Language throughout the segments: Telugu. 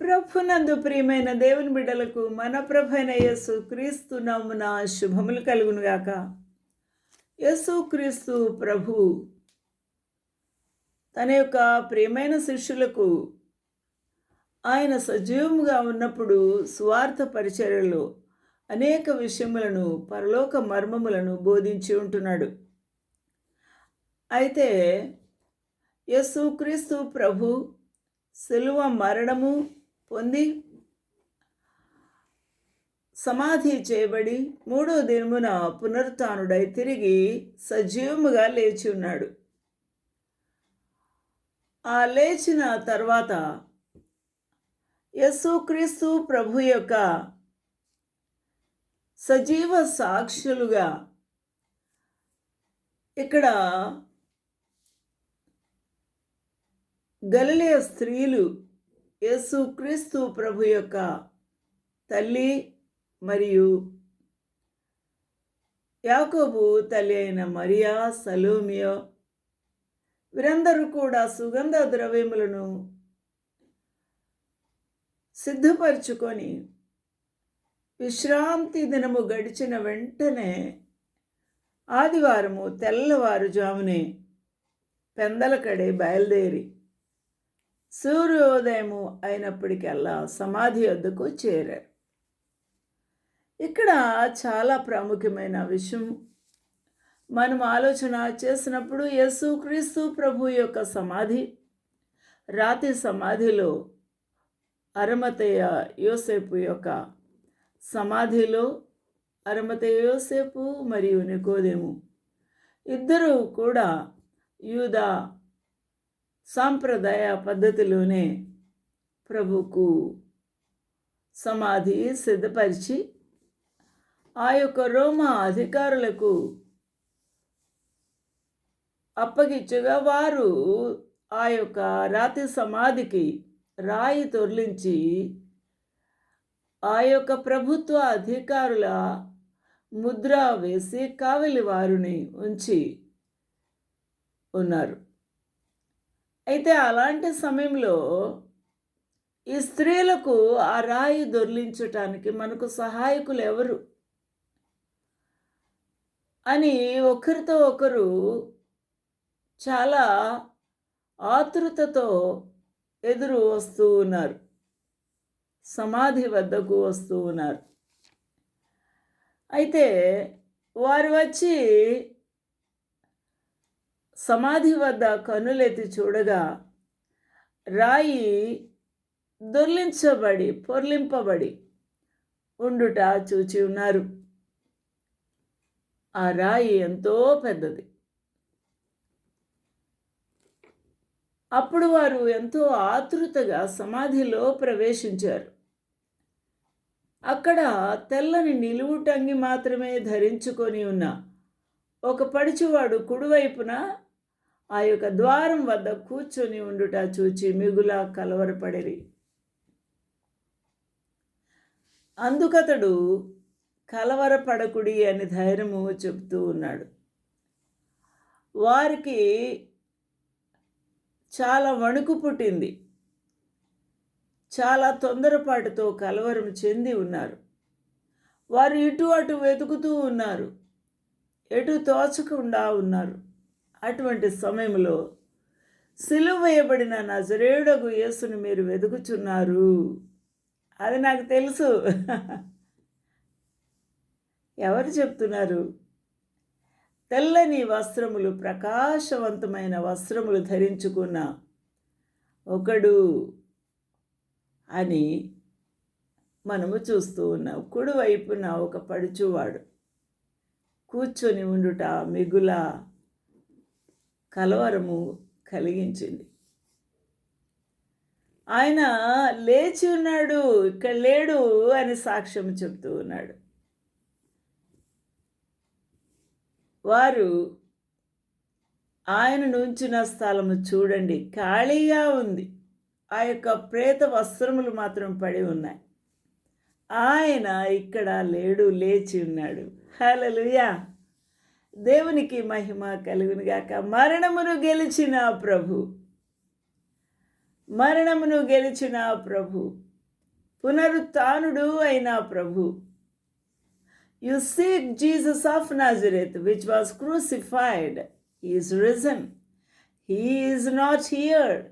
ప్రభునందు ప్రియమైన దేవుని బిడ్డలకు మన ప్రభైన యేసు క్రీస్తు నమ్మున శుభములు కలుగునుగాక యేసు క్రీస్తు ప్రభు తన యొక్క ప్రియమైన శిష్యులకు ఆయన సజీవముగా ఉన్నప్పుడు స్వార్థ పరిచర్యలో అనేక విషయములను పరలోక మర్మములను బోధించి ఉంటున్నాడు. అయితే యేసుక్రీస్తు ప్రభు శిలువ మరణము పొంది సమాధి చేయబడి మూడో దినమున పునరుత్డై తిరిగి సజీవముగా లేచి ఉన్నాడు. ఆ లేచిన తర్వాత యస్సుక్రీస్తు ప్రభు యొక్క సజీవ సాక్షులుగా ఇక్కడ గలిలయ స్త్రీలు యేసుక్రీస్తు ప్రభు యొక్క తల్లి మరియు యాకోబు తల్లి అయిన మరియా సలోమియో వీరందరూ కూడా సుగంధ ద్రవ్యములను సిద్ధపరచుకొని విశ్రాంతి దినము గడిచిన వెంటనే ఆదివారము తెల్లవారుజామునే పెందలకడే బయలుదేరి సూర్యోదయము అయినప్పటికల్లా సమాధి వద్దకు చేరారు. ఇక్కడ చాలా ప్రాముఖ్యమైన విషయం. మనం ఆలోచన చేసినప్పుడు యేసుక్రీస్తు ప్రభు యొక్క సమాధి రాతి సమాధిలో అరమతయ్య యోసేపు యొక్క సమాధిలో అరమతయ్య యోసేపు మరియు నికోదేము ఇద్దరూ కూడా యూదా సాంప్రదాయ పద్ధతిలోనే ప్రభుకు సమాధి సిద్ధపరిచి ఆ యొక్క రోమా అధికారులకు అప్పగించగా వారు ఆ యొక్క రాతి సమాధికి రాయి తొరలించి ఆ యొక్క ప్రభుత్వ అధికారుల ముద్ర వేసి కావలి వారిని ఉంచి ఉన్నారు. అయితే అలాంటి సమయంలో ఈ స్త్రీలకు ఆ రాయి దొర్లించటానికి మనకు సహాయకులు ఎవరు? అని ఒకరితో ఒకరు చాలా ఆతృతతో ఎదురు వస్తూ ఉన్నారు. సమాధి వద్దకు వస్తూ ఉన్నారు. అయితే వారు వచ్చి సమాధి వద్ద కనులెత్తి చూడగా రాయి దొర్లించబడి పొర్లింపబడి ఉండుట చూచి ఉన్నారు. ఆ రాయి ఎంతో పెద్దది. అప్పుడు వారు ఎంతో ఆతృతగా సమాధిలో ప్రవేశించారు. అక్కడ తెల్లని నిలువుటంగి మాత్రమే ధరించుకొని ఉన్న ఒక పడిచివాడు కుడివైపున ఆ యొక్క ద్వారం వద్ద కూర్చొని ఉండుట చూచి మిగులా కలవరపడిరి. అందుకతడు కలవరపడకుడి అని ధైర్యము చెబుతూ ఉన్నాడు. వారికి చాలా వణుకు పుట్టింది. చాలా తొందరపాటుతో కలవరం చెంది ఉన్నారు. వారు ఇటు అటు వెతుకుతూ ఉన్నారు. ఎటు తోచకుండా ఉన్నారు. అటువంటి సమయంలో సిలువ వేయబడిన నజరేడగు యేసుని మీరు వెతుకుచున్నారు అది నాకు తెలుసు. ఎవరు చెప్తున్నారు? తెల్లని వస్త్రములు ప్రకాశవంతమైన వస్త్రములు ధరించుకున్న ఒకడు అని మనము చూస్తూ ఉన్నాం. కుడివైపున ఒక పడుచువాడు. కూర్చొని ఉండుట మిగుల కలవరము కలిగించింది. ఆయన లేచి ఉన్నాడు ఇక్కడ లేడు అని సాక్ష్యం చెప్తూ ఉన్నాడు. వారు ఆయన నుంచిన స్థలము చూడండి ఖాళీగా ఉంది. ఆ యొక్క ప్రేత వస్త్రములు మాత్రం పడి ఉన్నాయి. ఆయన ఇక్కడ లేడు లేచి ఉన్నాడు. హలలుయా దేవునికి మహిమ కలుగునుగాక మరణమును గెలిచిన ప్రభు. మరణమును గెలిచిన ప్రభు. పునరుత్నుడు అయిన ప్రభు. You seek Jesus of Nazareth which was crucified is risen he's not here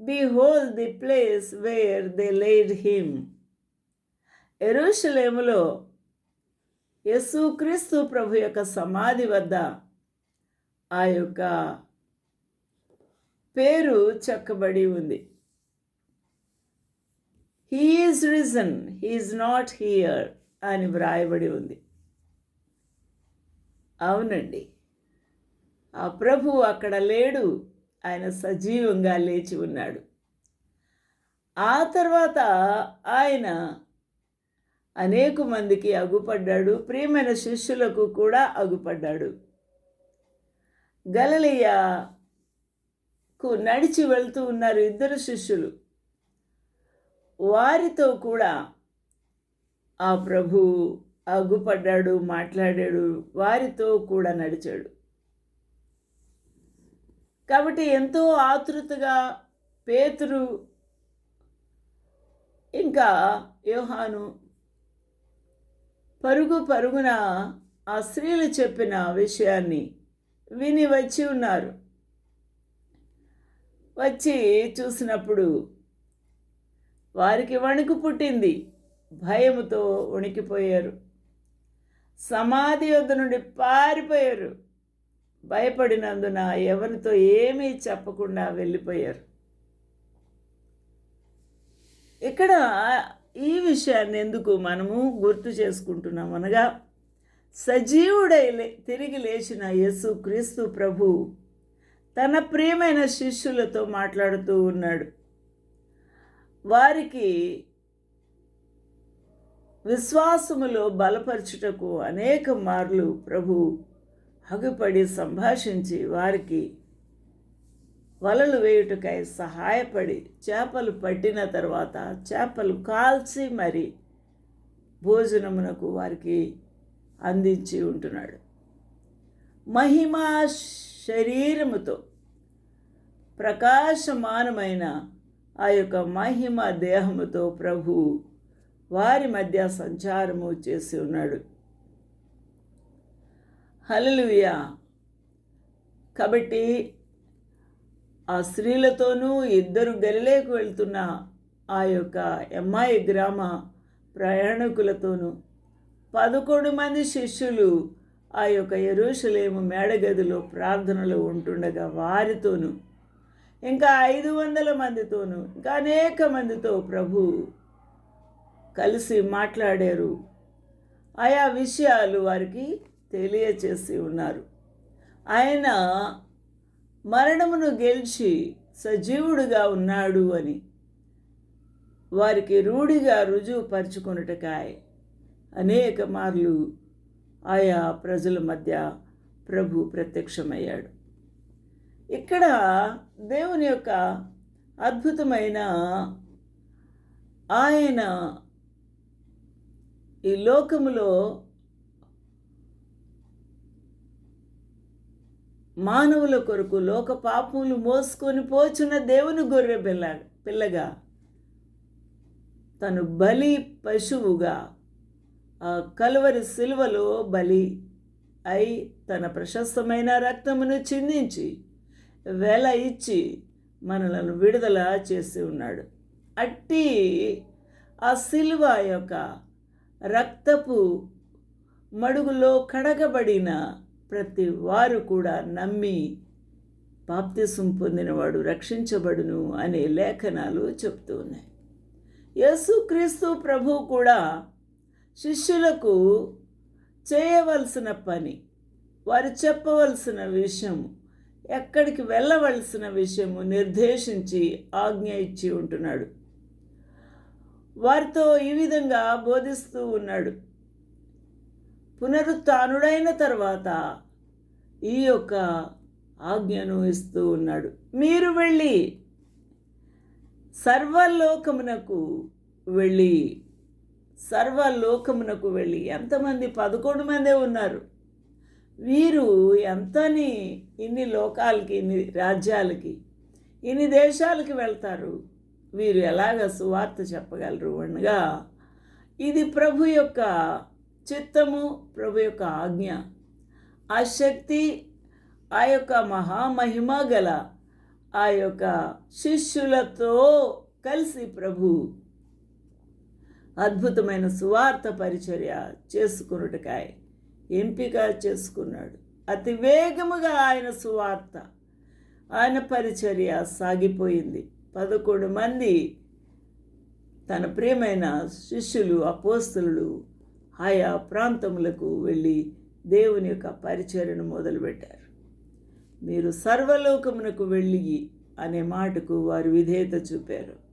behold the place where they laid him ఎరుషలేములో యేసుక్రీస్తు ప్రభు యొక్క సమాధి వద్ద ఆ యొక్క పేరు చెక్కబడి ఉంది. He's risen he's not here అని వ్రాయబడి ఉంది. అవునండి. ఆ ప్రభు అక్కడ లేడు. ఆయన సజీవంగా లేచి ఉన్నాడు. ఆ తర్వాత ఆయన అనేక మందికి అగుపడ్డాడు. ప్రియమైన శిష్యులకు కూడా అగుపడ్డాడు. గలలియకు నడిచి వెళ్తూ ఉన్నారు ఇద్దరు శిష్యులు. వారితో కూడా ఆ ప్రభు అగ్గుపడ్డాడు మాట్లాడాడు వారితో కూడా నడిచాడు. కాబట్టి ఎంతో ఆతృతగా పేతురు ఇంకా యోహాను పరుగు పరుగున ఆ స్త్రీలు చెప్పిన విషయాన్ని విని వచ్చి ఉన్నారు. వచ్చి చూసినప్పుడు వారికి వణుకు పుట్టింది. భయముతో వణికిపోయారు. సమాధి వద్ద నుండి పారిపోయారు. భయపడినందున ఎవరితో ఏమీ చెప్పకుండా వెళ్ళిపోయారు. ఇక్కడ ఈ విషయాన్ని ఎందుకు మనము గుర్తు చేసుకుంటున్నాం అనగా సజీవుడై తిరిగి లేచిన యేసు క్రీస్తు ప్రభు తన ప్రియమైన శిష్యులతో మాట్లాడుతూ ఉన్నాడు. వారికి విశ్వాసములో బలపరచుటకు అనేక మార్లు ప్రభు హగుపడి సంభాషించి వారికి వలలు వేయుటకై సహాయపడి చేపలు పట్టిన తర్వాత చేపలు కాల్చి మరి భోజనమునకు వారికి అందించి ఉంటున్నాడు. మహిమా శరీరముతో ప్రకాశమానమైన ఆ యొక్క మహిమ దేహముతో ప్రభు వారి మధ్య సంచారము చేసి ఉన్నాడు. హలలుయా కాబట్టి ఆ స్త్రీలతోనూ ఇద్దరు గలిలేకు వెళ్తున్న ఆ యొక్క ఎమ్మాయి గ్రామ ప్రయాణికులతోనూ పదకొండు మంది శిష్యులు ఆ యొక్క ఎరుషలేము మేడగదిలో ప్రార్థనలు ఉంటుండగా వారితోనూ ఇంకా ఐదు వందల మందితోనూ ఇంకా అనేక మందితో ప్రభు కలిసి మాట్లాడారు. ఆయా విషయాలు వారికి తెలియచేసి ఉన్నారు. ఆయన మరణమును గెలిచి సజీవుడుగా ఉన్నాడు అని వారికి రూఢిగా రుజువుపరుచుకొనుటకాయ అనేక మార్లు ఆయా ప్రజల మధ్య ప్రభు ప్రత్యక్షమయ్యాడు. ఇక్కడ దేవుని యొక్క అద్భుతమైన ఆయన ఈ లోకములో మానవుల కొరకు లోక పాపములు మోసుకొని పోచున్న దేవుని గొర్రె పిల్ల పిల్లగా తను బలి పశువుగా ఆ కలువరి సిలువలో బలి అయి తన ప్రశస్తమైన రక్తమును చిందించి వెల ఇచ్చి మనలను విడుదల చేసి ఉన్నాడు. అట్టి ఆ సిలువ యొక్క రక్తపు మడుగులో కడగబడిన ప్రతి వారు కూడా నమ్మి బాప్తిసం పొందినవాడు రక్షించబడును అనే లేఖనాలు చెప్తూ ఉన్నాయి. యేసుక్రీస్తు ప్రభు కూడా శిష్యులకు చేయవలసిన పని వారు చెప్పవలసిన విషయము ఎక్కడికి వెళ్ళవలసిన విషయము నిర్దేశించి ఆజ్ఞ ఇచ్చి ఉంటున్నాడు. వారితో ఈ విధంగా బోధిస్తూ ఉన్నాడు. పునరుత్నుడైన తర్వాత ఈ యొక్క ఆజ్ఞను ఇస్తూ ఉన్నాడు. మీరు వెళ్ళి సర్వలోకమునకు వెళ్ళి సర్వలోకమునకు వెళ్ళి. ఎంతమంది? పదకొండు మందే ఉన్నారు. వీరు ఎంతని? ఇన్ని లోకాలకి ఇన్ని రాజ్యాలకి ఇన్ని దేశాలకి వెళ్తారు? వీరు ఎలాగ సువార్త చెప్పగలరు? అనగా ఇది ప్రభు యొక్క చిత్తము ప్రభు యొక్క ఆజ్ఞ. ఆ శక్తి ఆ యొక్క మహామహిమ గల ఆ యొక్క శిష్యులతో కలిసి ప్రభు అద్భుతమైన సువార్త పరిచర్య చేసుకున్నటకాయ ఎంపిక చేసుకున్నాడు. అతి వేగముగా ఆయన సువార్త ఆయన పరిచర్య సాగిపోయింది. పదకొండు మంది తన ప్రియమైన శిష్యులు అపోస్తులు ఆయా ప్రాంతములకు వెళ్ళి దేవుని యొక్క పరిచర్ను మొదలుపెట్టారు. మీరు సర్వలోకమునకు వెళ్ళి అనే మాటకు వారు విధేయత చూపారు.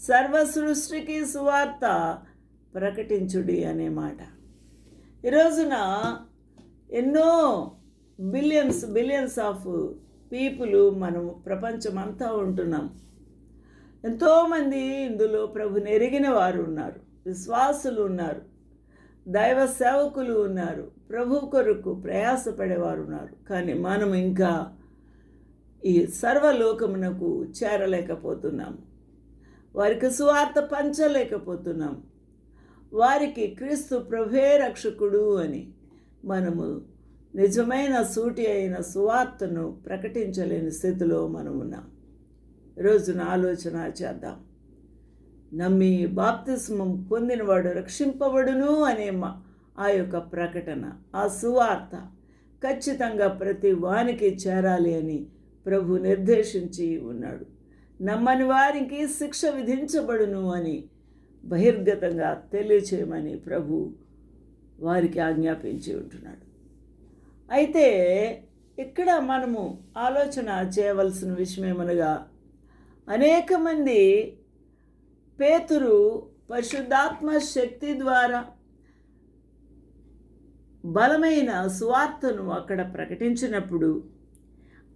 సర్వ సృష్టికి సువార్త ప్రకటించుడి అనే మాట. ఈ రోజున ఎన్నో బిలియన్స్ బిలియన్స్ ఆఫ్ పీపుల్ మనం ప్రపంచం అంతా ఉంటున్నాం. ఎంతోమంది ఇందులో ప్రభుని ఎరిగిన వారు ఉన్నారు. విశ్వాసులు ఉన్నారు. దైవ సేవకులు ఉన్నారు. ప్రభు కొరకు ప్రయాసపడేవారు ఉన్నారు. కానీ మనం ఇంకా ఈ సర్వలోకమునకు చేరలేకపోతున్నాము వారికి సువార్త పంచలేకపోతున్నాం. వారికి క్రీస్తు ప్రభే రక్షకుడు అని మనము నిజమైన సూటి అయిన సువార్తను ప్రకటించలేని స్థితిలో మనం ఉన్నాం రోజున ఆలోచన చేద్దాం. నమ్మి బాప్తిస్మం పొందినవాడు రక్షింపబడును అనే మా ఆ యొక్క ప్రకటన ఆ సువార్త ఖచ్చితంగా ప్రతి వానికి చేరాలి అని ప్రభు నిర్దేశించి ఉన్నాడు. నమ్మని వారికి శిక్ష విధించబడును అని బహిర్గతంగా తెలియచేయమని ప్రభు వారికి ఆజ్ఞాపించి ఉంటున్నాడు. అయితే ఇక్కడ మనము ఆలోచన చేయవలసిన విషయం ఏమనగా అనేక మంది పేతురు పరిశుద్ధాత్మ శక్తి ద్వారా బలమైన సువార్తను అక్కడ ప్రకటించినప్పుడు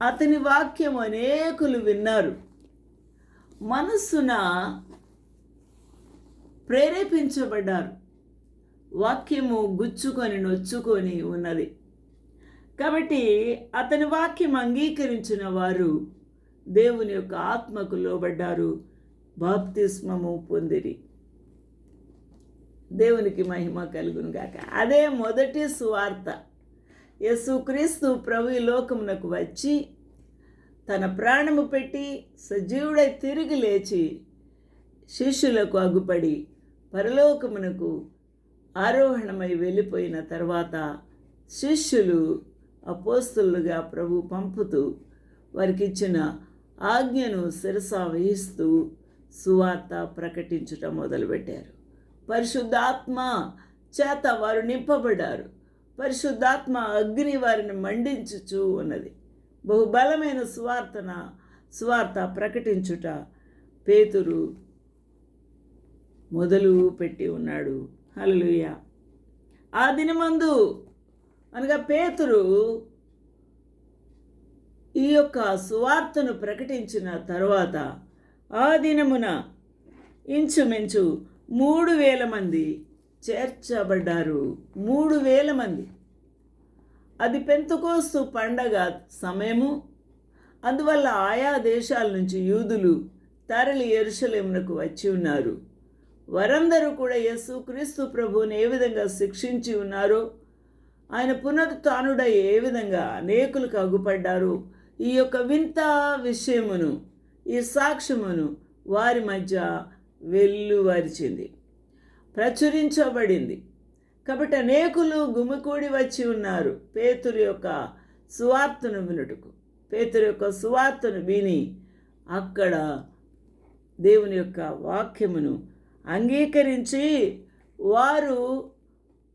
అతని వాక్యం అనేకులు విన్నారు. మనస్సున ప్రేరేపించబడ్డారు. వాక్యము గుచ్చుకొని నొచ్చుకొని ఉన్నది. కాబట్టి అతని వాక్యం అంగీకరించిన వారు దేవుని యొక్క ఆత్మకు లోబడ్డారు. బాప్తిస్మము పొందిరి. దేవునికి మహిమ కలుగును గాక. అదే మొదటి సువార్త. యేసుక్రీస్తు ప్రభు ఈ లోకమునకు వచ్చి తన ప్రాణము పెట్టి సజీవుడై తిరిగి లేచి శిష్యులకు అగుపడి పరలోకమునకు ఆరోహణమై వెళ్ళిపోయిన తర్వాత శిష్యులు అపోస్తులుగా ప్రభు పంపుతూ వారికి ఇచ్చిన ఆజ్ఞను శిరసా వహిస్తూ సువార్త ప్రకటించుట మొదలుపెట్టారు. పరిశుద్ధాత్మ చేత వారు నింపబడ్డారు. పరిశుద్ధాత్మ అగ్ని వారిని మండించుచు ఉన్నది. బహుబలమైన సువార్తన సువార్త ప్రకటించుట పేతురు మొదలు పెట్టి ఉన్నాడు. హలలుయ ఆ దినమందు అనగా పేతురు ఈ యొక్క సువార్తను ప్రకటించిన తర్వాత ఆ దినమున ఇంచుమించు మూడు వేల మంది చేర్చబడ్డారు. మూడు వేల మంది. అది పెంతకోస్తు పండగ సమయము. అందువల్ల ఆయా దేశాల నుంచి యూదులు తరలి ఎరుషలేమునకు వచ్చి ఉన్నారు. వారందరూ కూడా యేసుక్రీస్తు ప్రభువుని ఏ విధంగా శిక్షించి ఉన్నారో ఆయన పునరుత్నుడై ఏ విధంగా అనేకులకు అగుపడ్డారు ఈ యొక్క వింత విషయమును ఈ సాక్ష్యమును వారి మధ్య వెల్లువరిచింది. ప్రచురించబడింది. కాబట్టి అనేకులు గుమికూడి వచ్చి ఉన్నారు పేతురు యొక్క సువార్తను వినుటకు. పేతురు యొక్క సువార్తను విని అక్కడ దేవుని యొక్క వాక్యమును అంగీకరించి వారు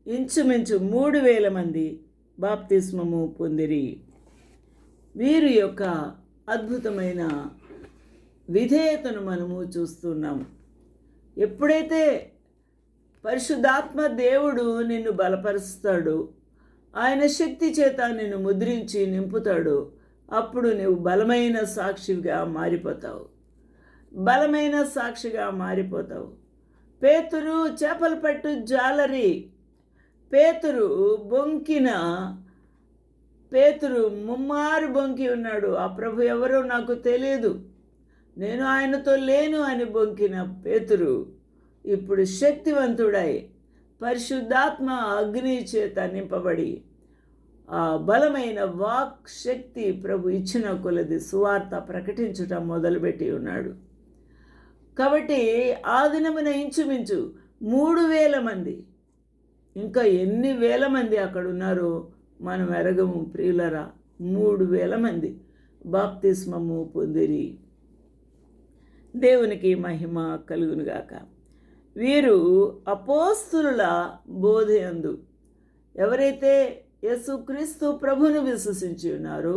ఇంచుమించు మూడు వేల మంది బాప్తిస్మము పొందిరి. వీరి యొక్క అద్భుతమైన విధేయతను మనము చూస్తున్నాము. ఎప్పుడైతే పరిశుద్ధాత్మ దేవుడు నిన్ను బలపరుస్తాడు ఆయన శక్తి చేత నిన్ను ముద్రించి నింపుతాడు అప్పుడు నువ్వు బలమైన సాక్షిగా మారిపోతావు. బలమైన సాక్షిగా మారిపోతావు. పేతురు చేపలు పట్టు జాలరి. పేతురు బొంకిన పేతురు ముమ్మారు బొంకి ఉన్నాడు. ఆ ప్రభు ఎవరో నాకు తెలియదు. నేను ఆయనతో లేను అని బొంకిన పేతురు ఇప్పుడు శక్తివంతుడై పరిశుద్ధాత్మ అగ్ని చేత నింపబడి ఆ బలమైన వాక్ శక్తి ప్రభు ఇచ్చిన కొలది సువార్త ప్రకటించుట మొదలుపెట్టి ఉన్నాడు. కాబట్టి ఆ దినమున ఇంచుమించు మూడు వేల మంది ఇంకా ఎన్ని వేల మంది అక్కడ ఉన్నారో మనం ఎరగము ప్రియులరా మూడు వేల మంది బాప్తిస్మము పొందిరి. దేవునికి మహిమ కలుగునుగాక. వీరు అపోస్తుల బోధయందు ఎవరైతే యేసుక్రీస్తు ప్రభును విశ్వసించి ఉన్నారో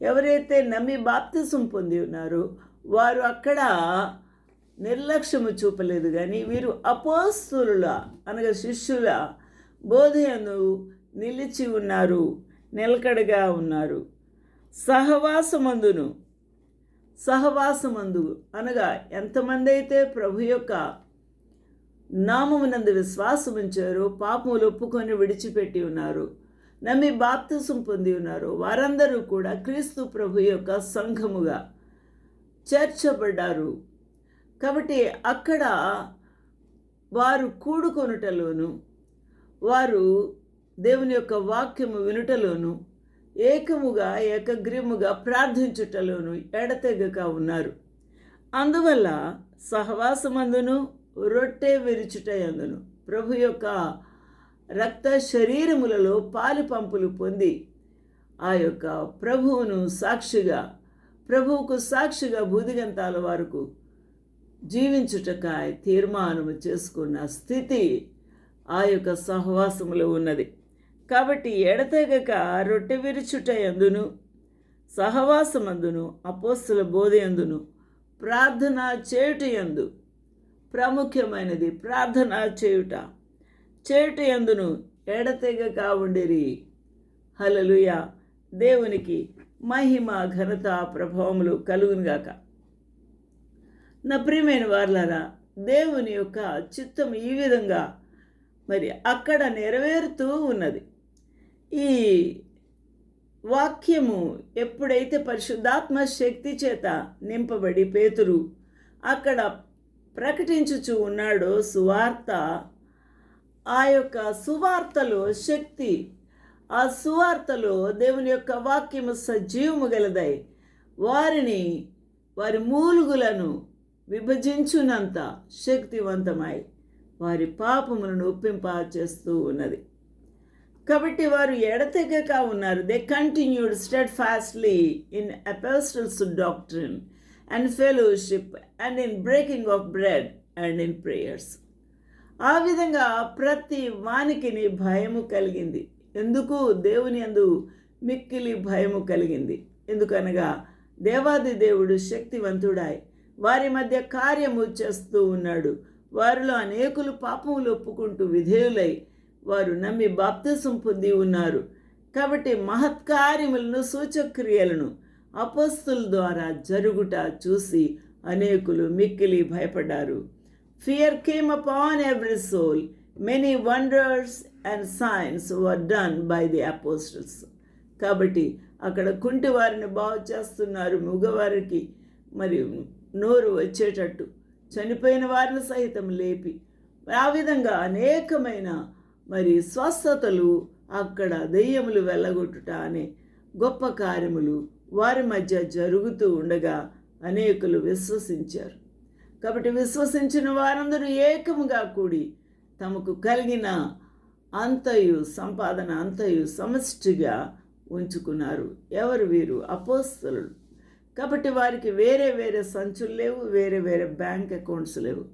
ఎవరైతే నమ్మి బాప్తిసం పొంది ఉన్నారో వారు అక్కడ నిర్లక్ష్యము చూపలేదు కానీ వీరు అపోస్తుల అనగా శిష్యుల బోధయందు నిలిచి ఉన్నారు నిలకడగా ఉన్నారు. సహవాసమందును సహవాసమందు అనగా ఎంతమంది అయితే ప్రభు యొక్క నామమునందు విశ్వాసం ఉంచారో పాపములు ఒప్పుకొని విడిచిపెట్టి ఉన్నారు నమ్మి బాప్తిసం పొంది ఉన్నారు వారందరూ కూడా క్రీస్తు ప్రభు యొక్క సంఘముగా చేర్చబడ్డారు. కాబట్టి అక్కడ వారు కూడుకొనుటలోను వారు దేవుని యొక్క వాక్యము వినుటలోను ఏకముగా ఏకగ్రీముగా ప్రార్థించుటలోను ఎడతెగక ఉన్నారు. అందువల్ల సహవాసమందును రొట్టె విరుచుటయందును ప్రభు యొక్క రక్త శరీరములలో పాలు పంపులు పొంది ఆ యొక్క ప్రభువును సాక్షిగా ప్రభువుకు సాక్షిగా బూదిగంతాల వరకు జీవించుటకాయ తీర్మానము చేసుకున్న స్థితి ఆ యొక్క సహవాసములో ఉన్నది. కాబట్టి ఎడతెగక రొట్టె విరుచుట ఎందును సహవాసమందును అపోస్తుల బోధ ఎందును ప్రార్థన చేయుట ఎందు ప్రాముఖ్యమైనది ప్రార్థన చేయుట. చేయుట ఎందును ఎడతెగక ఉండేరి. హలలుయ దేవునికి మహిమ ఘనత ప్రభావములు కలుగునుగాక. నా ప్రియమైన వార్లారా దేవుని యొక్క చిత్తం ఈ విధంగా మరి అక్కడ నెరవేరుతూ ఉన్నది. ఈ వాక్యము ఎప్పుడైతే పరిశుద్ధాత్మ శక్తి చేత నింపబడి పేతురు అక్కడ ప్రకటించుచు ఉన్నాడో సువార్త ఆ యొక్క సువార్తలో శక్తి ఆ సువార్తలో దేవుని యొక్క వాక్యము సజీవము గలదై వారిని వారి మూలుగులను విభజించునంత శక్తివంతమై వారి పాపములను ఒప్పింప చేస్తూ ఉన్నది. కాబట్టి వారు ఎడతెగక ఉన్నారు. They continued steadfastly in apostles doctrine and fellowship and in breaking of bread and in prayers ఆ విధంగా ప్రతి వానికిని భయము కలిగింది. ఎందుకు? దేవుని అందు మిక్కిలి భయము కలిగింది. ఎందుకనగా దేవాది దేవుడు శక్తివంతుడాయి. వారి మధ్య కార్యము చేస్తూ ఉన్నాడు. వారిలో అనేకులు పాపములు ఒప్పుకుంటూ విధేయులై వారు నమ్మి బాప్తిసం పొంది ఉన్నారు. కాబట్టి మహత్కార్యములను సూచక్రియలను అపస్తుల ద్వారా జరుగుట చూసి అనేకులు మిక్కిలి భయపడ్డారు. Fear came upon every soul many wonders and signs were done by the apostles కాబట్టి అక్కడ కుంటి వారిని బాగు చేస్తున్నారు మగవారికి. మరి నోరు వచ్చేటట్టు చనిపోయిన వారిని సహితం లేపి ఆ విధంగా అనేకమైన మరి స్వస్థతలు అక్కడ దెయ్యములు వెళ్ళగొట్టుట అనే గొప్ప కార్యములు వారి మధ్య జరుగుతూ ఉండగా అనేకులు విశ్వసించారు. కాబట్టి విశ్వసించిన వారందరూ ఏకముగా కూడి తమకు కలిగిన అంతయు సంపాదన అంతయు సమష్టిగా ఉంచుకున్నారు. ఎవరు? వీరు అపోస్తలు కాబట్టి వారికి వేరే వేరే సంచులు లేవు వేరే వేరే బ్యాంక్ అకౌంట్స్ లేవు.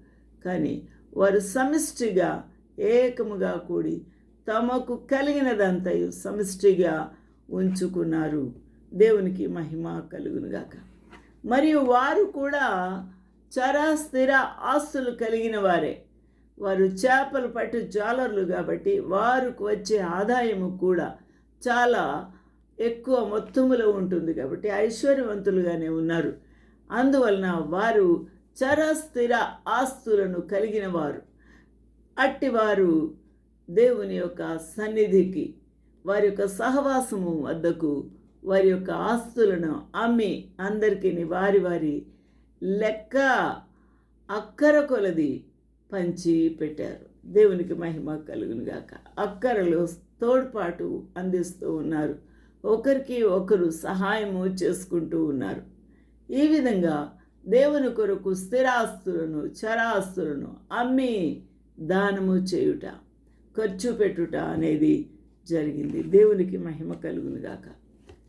కానీ వారు సమిష్టిగా ఏకముగా కూడి తమకు కలిగినదంతయు సమిష్టిగా ఉంచుకున్నారు. దేవునికి మహిమ కలుగునుగాక. మరియు వారు కూడా చరాస్థిర ఆస్తులు కలిగిన వారే. వారు చేపలు పట్టు జాలర్లు కాబట్టి వారికి వచ్చే ఆదాయము కూడా చాలా ఎక్కువ మొత్తములో ఉంటుంది కాబట్టి ఐశ్వర్యవంతులుగానే ఉన్నారు. అందువలన వారు చరస్థిర ఆస్తులను కలిగిన వారు. అట్టివారు దేవుని యొక్క సన్నిధికి వారి యొక్క సహవాసము వద్దకు వారి యొక్క ఆస్తులను అమ్మి అందరికీ వారి వారి లెక్క అక్కర కొలది పంచి పెట్టారు. దేవునికి మహిమ కలుగును గాక. అక్కరలో తోడ్పాటు అందిస్తూ ఉన్నారు. ఒకరికి ఒకరు సహాయము చేసుకుంటూ ఉన్నారు. ఈ విధంగా దేవుని కొరకు స్థిరాస్తులను చరాస్తులను అమ్మి దానము చేయుట ఖర్చు పెట్టుట అనేది జరిగింది. దేవునికి మహిమ కలుగునుగాక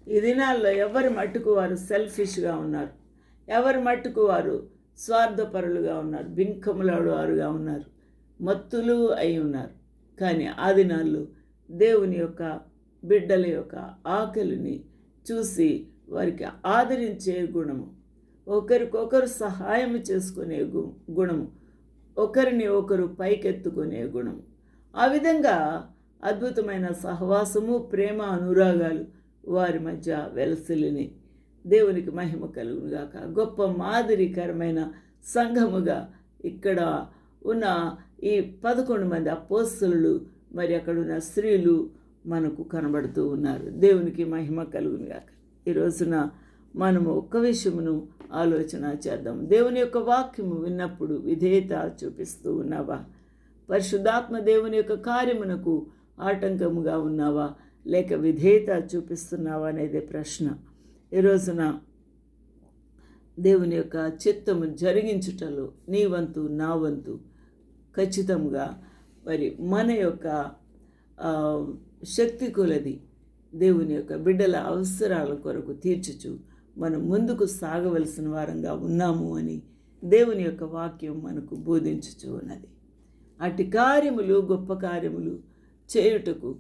ఈ దినాల్లో ఎవరి మట్టుకు వారు సెల్ఫిష్గా ఉన్నారు? ఎవరి మట్టుకు వారు స్వార్థపరులుగా ఉన్నారు? బింకములాడు వారుగా ఉన్నారు. మత్తులు అయి ఉన్నారు. కానీ ఆ దినాల్లో దేవుని యొక్క బిడ్డల యొక్క ఆకలిని చూసి వారికి ఆదరించే గుణము ఒకరికొకరు సహాయం చేసుకునే గు గుణము ఒకరిని ఒకరు పైకెత్తుకునే గుణం. ఆ విధంగా అద్భుతమైన సహవాసము ప్రేమ అనురాగాలు వారి మధ్య వెలసిలిని దేవునికి మహిమ కలుగునుగాక. గొప్ప మాదిరికరమైన సంఘముగా ఇక్కడ ఉన్న ఈ పదకొండు మంది అపోస్తులు మరి అక్కడ ఉన్న స్త్రీలు మనకు కనబడుతూ ఉన్నారు. దేవునికి మహిమ కలుగునుగాక. ఈ రోజున మనము ఒక్క విషయమును ఆలోచన చేద్దాం. దేవుని యొక్క వాక్యము విన్నప్పుడు విధేయత చూపిస్తూ ఉన్నావా? పరిశుద్ధాత్మ దేవుని యొక్క కార్యమునకు ఆటంకముగా ఉన్నావా? లేక విధేయత చూపిస్తున్నావా అనేది ప్రశ్న. ఈ రోజున దేవుని యొక్క చిత్తము జరిగించుటలో నీ వంతు నా వంతు ఖచ్చితంగా మరి మన యొక్క శక్తి కొలది దేవుని యొక్క బిడ్డల అవసరాల కొరకు తీర్చుచు మనం ముందుకు సాగవలసిన వారంగా ఉన్నాము అని దేవుని యొక్క వాక్యం మనకు బోధించుచు ఉన్నది. అటు కార్యములు గొప్ప కార్యములు చేయుటకు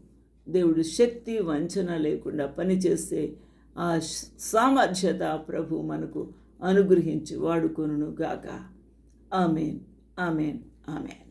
దేవుడు శక్తి వంచన లేకుండా పనిచేసే ఆ సామర్థ్యత ప్రభు మనకు అనుగ్రహించి వాడుకొనును గాక ఆమెన్. ఆమెన్. ఆమెన్.